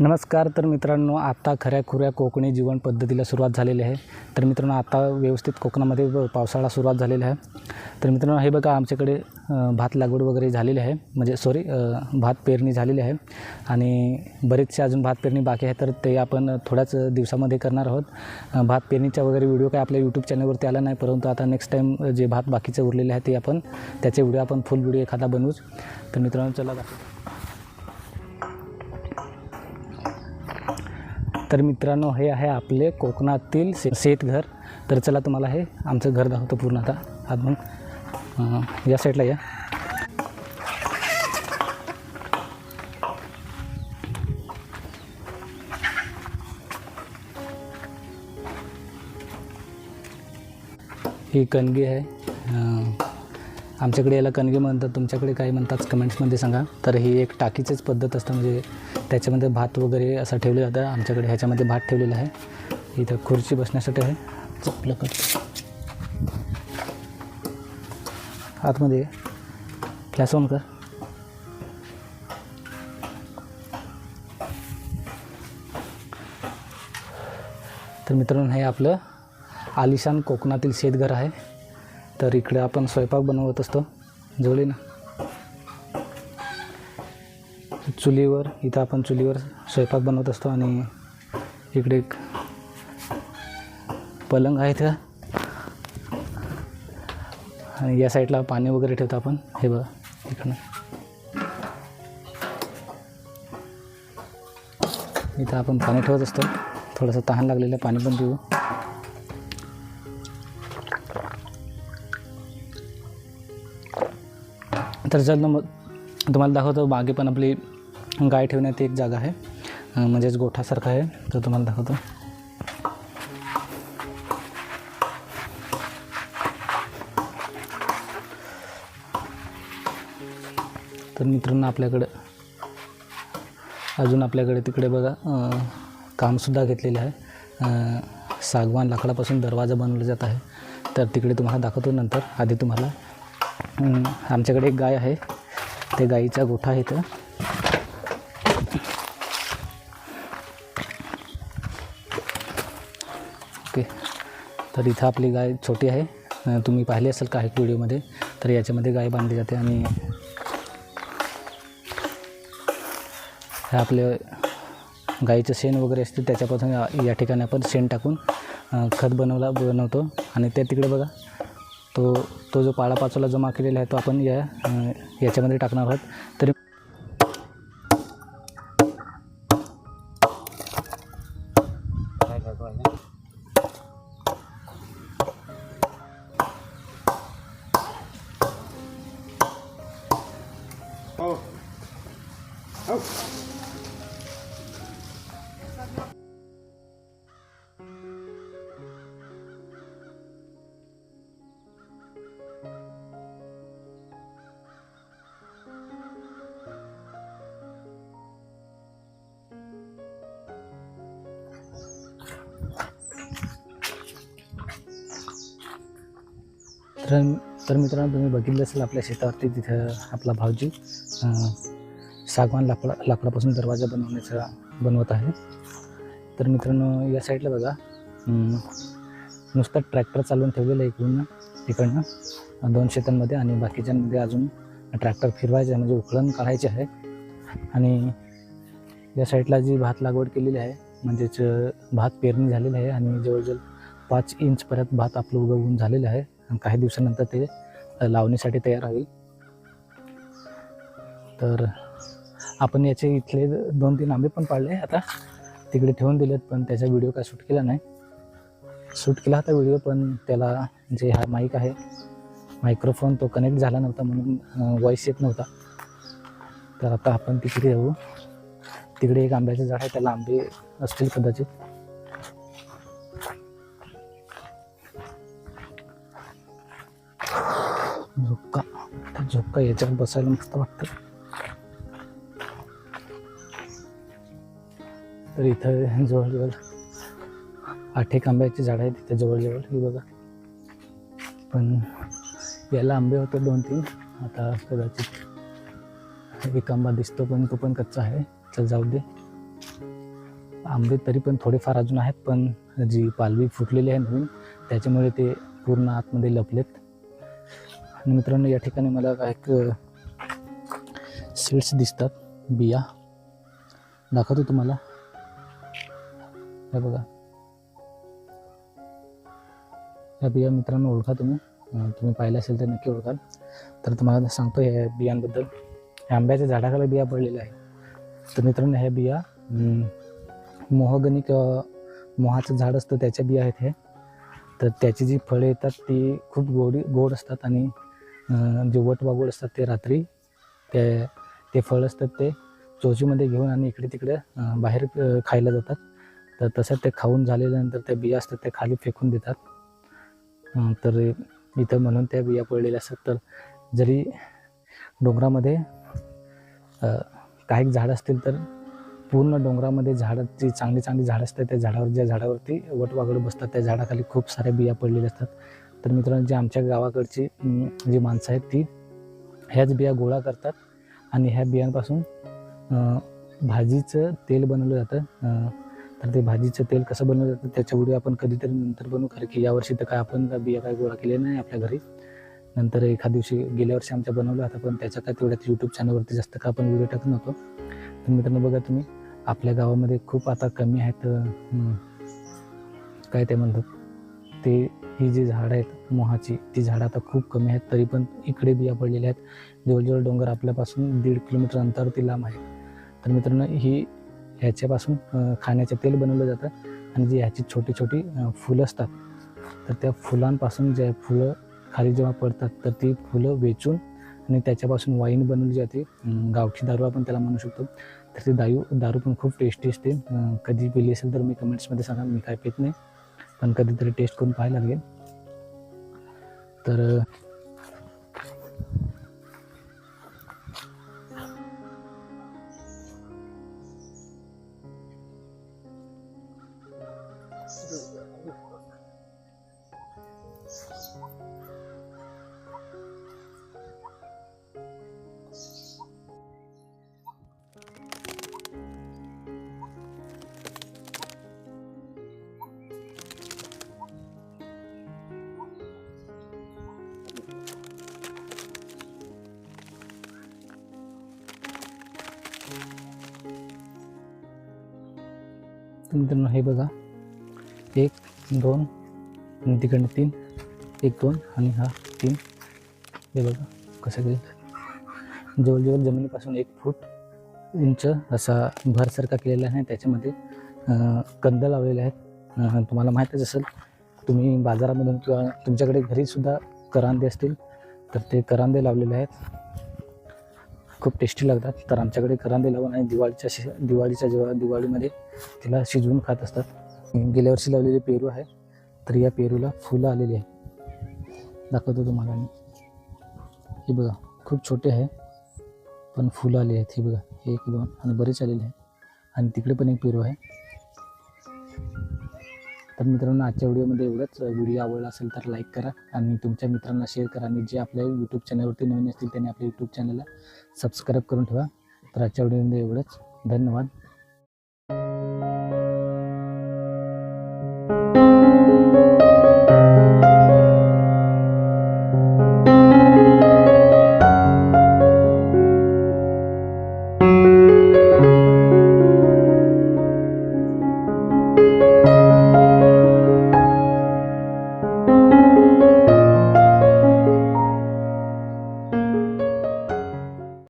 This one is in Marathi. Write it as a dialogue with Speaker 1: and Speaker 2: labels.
Speaker 1: नमस्कार तर मित्रांनो आता खऱ्या खुऱ्या कोकणी जीवन पद्धतीला सुरुवात झालेली आहे. तर मित्रांनो आता व्यवस्थित कोकणामध्ये पावसाळा सुरुवात झालेला आहे. तर मित्रांनो हे बघा आमच्याकडे भात लागवड वगैरे झालेली आहे. म्हणजे सॉरी भात पेरणी झालेली आहे. आणि बरेचसे अजून भात पेरणी बाकी आहे तर ते आपण थोड्याच दिवसामध्ये करणार आहोत. भात पेरणीचा वगैरे व्हिडिओ काय आपल्या यूट्यूब चॅनलवरती आला नाही परंतु आता नेक्स्ट टाईम जे भात बाकीचे उरलेले आहे ते आपण त्याचे व्हिडिओ आपण फुल व्हिडिओ एखादा बनवूच. तर मित्रांनो चला तर मित्रांनो हे आहे आपले कोकणातील से शेतघर तर चला तुम्हाला हे आमचं घर दाखवतो पूर्ण आता. आज मग या साईडला या. ही कणगी आहे. आमच्याकडे याला कणगी म्हणतात तुमच्याकडे काय म्हणतात कमेंट्समध्ये सांगा. तर ही एक टाकीचीच पद्धत असतं म्हणजे त्याच्यामध्ये भात वगैरे असं ठेवलं जातं. आमच्याकडे ह्याच्यामध्ये भात ठेवलेला आहे. इथं खुर्ची बसण्यासाठी आहे. चपलं कर. आतमध्ये गॅस ऑन कर. तर मित्रांनो हे आपलं आलिशान कोकणातील शेतघर आहे. तर इकडे आपण स्वयंपाक बनवत असतो. जेवली ना. चुलीवर इथं आपण चुलीवर स्वयंपाक बनवत असतो आणि इकडे एक पलंग आहे त्या आणि या साईडला पाणी वगैरे ठेवतो आपण. हे बघा इकडनं. इथं आपण पाणी ठेवत असतो. थोडंसं तहान लागलेलं पाणी पण पिऊ. तर जर मग. तुम्हाला दाखवतो मागे पण आपली गाय ठेवण्यात एक जागा आहे. म्हणजेच गोठासारखा आहे. तर तुम्हाला दाखवतो. तर मित्रांनो आपल्याकडं अजून आपल्याकडे तिकडे बघा कामसुद्धा घेतलेलं आहे. सागवान लाकडापासून दरवाजा बनवला जात आहे. तर तिकडे तुम्हाला दाखवतो नंतर. आधी तुम्हाला आमच्याकडे एक गाय आहे. ते गाईचा गोठा आहे तर ओके. तर इथं आपली गाय छोटी आहे. तुम्ही पाहिली असेल काही व्हिडिओमध्ये तर याच्यामध्ये गाय बांधली जाते आणि हे आपले गाईचं शेण वगैरे असते त्याच्यापासून या- ठिकाणी आपण शेण टाकून खत बनवला बनवतो. आणि ते तिकडे बघा. तो तो जो पाळापाचोला जमा केलेला आहे तो आपण या याच्यामध्ये टाकणार आहोत. तरी हो. हो. तर तर मित्रांनो तुम्ही बघितलं असेल आपल्या शेतावरती तिथं आपला भाऊजी सागवान लाकडा लाकडापासून दरवाजा बनवण्याचा बनवत आहे. तर मित्रांनो या साईडला बघा नुसतं ट्रॅक्टर चालवून ठेवलेलं आहे इकडून इकडनं दोन शेतांमध्ये आणि बाकीच्यांमध्ये अजून ट्रॅक्टर फिरवायचं आहे म्हणजे उकळण काढायचे आहे. आणि या साईडला जी भात लागवड केलेली आहे म्हणजेच भात पेरणी झालेली आहे आणि जवळजवळ पाच इंचपर्यंत भात आपलं उगवून झालेलं आहे. आणि काही दिवसानंतर ते लावणीसाठी तयार होईल. तर आपण याचे इथले दोन तीन आंबे पण पाळले आता. तिकडे ठेवून दिलेत पण त्याचा व्हिडिओ काय शूट केला नाही. शूट केला होता व्हिडिओ पण त्याला जे हा माईक आहे मायक्रोफोन तो कनेक्ट झाला नव्हता म्हणून व्हॉईस येत नव्हता. तर आता आपण तिकडे येऊ तिकडे एक आंब्याचं झाड आहे त्याला आंबे असतील कदाचित. झोपका झोपका झोका याच्यावर बसायला मस्त वाटतं. तर इथं जवळजवळ आठ एक आंब्याची झाडं आहेत तिथे जवळजवळ ही बघा. पण याला आंबे होते दोन तीन. आता कदाचित एक आंबा दिसतो पण तो पण कच्चा आहे. चल जाऊ दे. आंबे तरी पण थोडेफार अजून आहेत पण जी पालवी फुटलेली आहे नवीन त्याच्यामुळे ते पूर्ण आतमध्ये लपलेत. आणि मित्रांनो या ठिकाणी मला एक सीड्स दिसतात. बिया. दाखवतो तुम्हाला. हे बघा. या बिया मित्रांनो ओळखा तुम्ही. तुम्ही पाहिलं असेल तर नक्की ओळखाल. तर तुम्हाला सांगतो या बियांबद्दल. आंब्याच्या झाडाखाली बिया पडलेल्या आहे तर मित्रांनो ह्या बिया अं, किंवा मोहाचं झाड असतं त्याच्या बिया आहेत हे. तर त्याची जी फळे येतात ती खूप गोडी गोड असतात आणि जे वटवागोळ असतात ते रात्री ते ते फळ असतात ते चोचीमध्ये घेऊन आणि इकडे तिकडे बाहेर खायला जातात. तर तसं ते खाऊन झाल्यानंतर त्या बिया असतात त्या खाली फेकून देतात. तर इथं म्हणून त्या बिया पडलेल्या असतात. तर जरी डोंगरामध्ये काही झाडं असतील तर पूर्ण डोंगरामध्ये झाडं जी चांगली चांगली झाडं असतात त्या झाडावर ज्या झाडावरती वटवागड बसतात त्या झाडाखाली खूप साऱ्या बिया पडलेल्या असतात. तर मित्रांनो जे आमच्या गावाकडची जी माणसं आहेत ती ह्याच बिया गोळा करतात आणि ह्या बियांपासून भाजीचं तेल बनवलं जातं. तर ते भाजीचं तेल कसं बनवलं जातं त्याच्या व्हिडिओ आपण कधीतरी नंतर बनवू कारण की यावर्षी तर काय आपण बिया काय गोळा केले नाही आपल्या घरी. नंतर एखाद दिवशी गेल्या वर्षी आमच्या बनवलं होता पण त्याच्या काय तेवढ्याच यूट्यूब चॅनलवरती जास्त का आपण व्हिडिओ टाकत नव्हतो. तर मित्रांनो बघा तुम्ही आपल्या गावामध्ये खूप आता कमी आहेत काय ते म्हणतात ते ही जी झाडं आहेत मोहाची ती झाडं आता खूप कमी आहेत तरी पण इकडे बिया पडलेल्या आहेत. जवळजवळ डोंगर आपल्यापासून दीड किलोमीटर अंतरावरती लांब आहे तर मित्रांनो ही ह्याच्यापासून खाण्याचे तेल बनवलं जातं आणि जी ह्याची छोटी छोटी फुलं असतात तर त्या फुलांपासून जे फुलं खाली जेव्हा पडतात तर ती फुलं वेचून आणि त्याच्यापासून वाईन बनवली जाते. गावठी दारू आपण त्याला म्हणू शकतो. तर ती दारू दारू पण खूप टेस्टी असते. कधी पिली असेल तर मी कमेंट्समध्ये सांगा मी काय पित नाही. पण कधीतरी टेस्ट करून पाहायला लागेल. तर तर मित्रांनो हे बघा. एक दोन आणि तिकडनं तीन एक दोन आणि हा तीन. हे बघा कसं काही जवळजवळ जमिनीपासून एक फूट उंच असा भरसारखा केलेला आहे. त्याच्यामध्ये कंद लावलेले आहेत. तुम्हाला माहीतच असेल तुम्ही बाजारामधून किंवा तुमच्याकडे घरीसुद्धा करांदे असतील तर ते करांदे लावलेले आहेत. खूप टेस्टी लागतात. तर आमच्याकडे करांदे लावून आणि दिवाळीच्या दिवाळीच्या जेव्हा दिवाळीमध्ये तिला शिजवून खात असतात. गेल्या वर्षी लावलेले पेरू आहे तर या पेरूला फुलं आलेली आहे. दाखवतो तुम्हाला मी. हे बघा खूप छोटे आहे पण फुलं आली आहेत. हे बघा हे एक दोन आणि बरेच आलेले आहे. आणि तिकडे पण एक पेरू आहे. तर मित्रांनो आजच्या व्हिडिओमध्ये एवढंच. व्हिडिओ आवडला असेल तर लाईक करा आणि तुमच्या मित्रांना शेअर करा आणि जे आपल्या यूट्यूब चॅनलवरती नवीन असतील त्यांनी आपल्या यूट्यूब चॅनलला सबस्क्राईब करून ठेवा. तर आजच्या व्हिडिओमध्ये एवढंच. धन्यवाद.